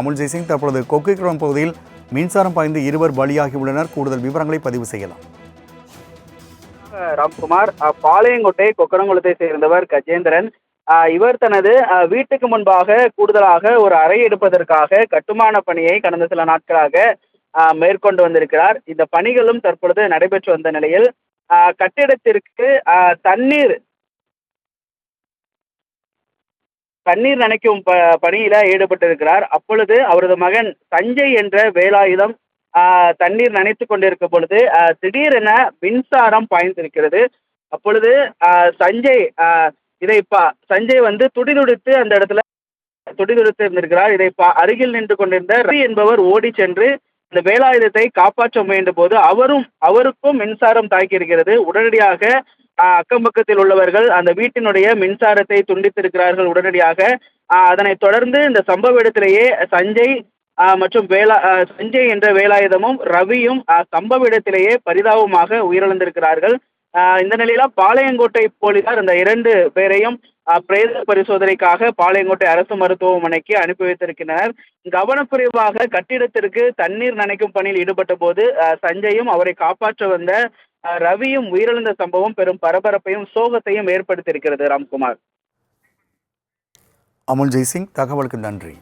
அமுல் ஜெய்சிங் தற்பொழுது கொக்கைக்குளம் பகுதியில் மின்சாரம் பாய்ந்து இருவர் பலியாகியுள்ளனர் கூடுதல் விவரங்களை பதிவு செய்யலாம். ராம்குமார் பாளையங்கோட்டை கொக்கரங்குளத்தை சேர்ந்தவர் கஜேந்திரன். இவர் தனது வீட்டுக்கு முன்பாக கூடுதலாக ஒரு அறை எடுப்பதற்காக கட்டுமான பணியை கடந்த சில நாட்களாக மேற்கொண்டு வந்திருக்கிறார். இந்த பணிகளும் தற்பொழுது நடைபெற்று வந்த நிலையில் கட்டிடத்திற்கு தண்ணீர் தண்ணீர் நனைக்கும் ப பணியில ஈடுபட்டிருக்கிறார். அப்பொழுது அவரது மகன் சஞ்சய் என்ற வேலாயுதம் தண்ணீர் நனைத்து கொண்டிருக்கும் பொழுது திடீரென மின்சாரம் பாய்ந்திருக்கிறது. அப்பொழுது சஞ்சய் இதை பா சஞ்சய் வந்து துடிதுடித்து அந்த இடத்துல துடிதுடித்து இருந்திருக்கிறார். இதை பா அருகில் நின்று கொண்டிருந்த ரவி என்பவர் ஓடி சென்று இந்த வேலாயுதத்தை காப்பாற்ற முயன்ற போது அவரும் அவருக்கும் மின்சாரம் தாக்கியிருக்கிறது. உடனடியாக அக்கம் பக்கத்தில் உள்ளவர்கள் அந்த வீட்டினுடைய மின்சாரத்தை துண்டித்திருக்கிறார்கள் உடனடியாக. அதனைத் தொடர்ந்து இந்த சம்பவ இடத்திலேயே சஞ்சய் மற்றும் வேலா சஞ்சய் என்ற வேலாயுதமும் ரவியும் சம்பவ இடத்திலேயே பரிதாபமாக உயிரிழந்திருக்கிறார்கள். இந்த நிலையில பாளையங்கோட்டை போலீசார் இந்த இரண்டு பேரையும் பிரேத பரிசோதனைக்காக பாளையங்கோட்டை அரசு மருத்துவமனைக்கு அனுப்பி வைத்திருக்கின்றனர். கவனக்குறைவாக கட்டிடத்திற்கு தண்ணீர் நனைக்கும் பணியில் ஈடுபட்ட போது சஞ்சயும் அவரை காப்பாற்ற வந்த ரவியும் உயிரிழந்த சம்பவம் பெரும் பரபரப்பையும் சோகத்தையும் ஏற்படுத்தியிருக்கிறது ராம்குமார். அமுல் ஜெய்சிங் தகவலுக்கு நன்றி.